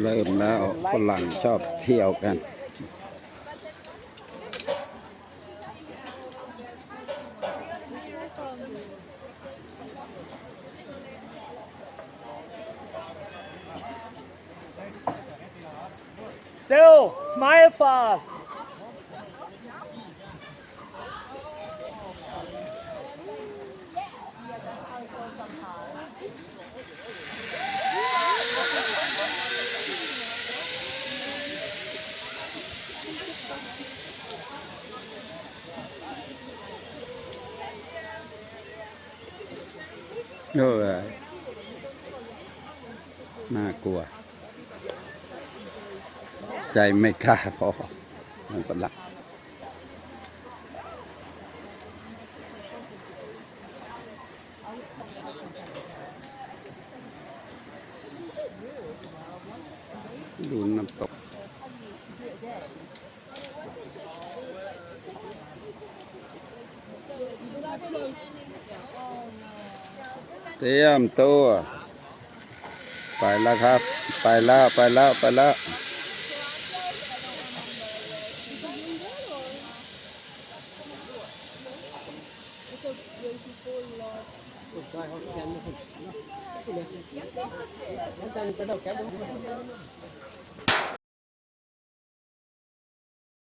เริ่มแล้วฝรั่งชอบเที่ยวกัน So, smile fast. เออน่ากลัว ใจไม่กล้าพอ มันฝรั่งดูน้ำตกเตรียมตัว ไปแล้วครับ ไปแล้วไปแล้วไปแล้วเ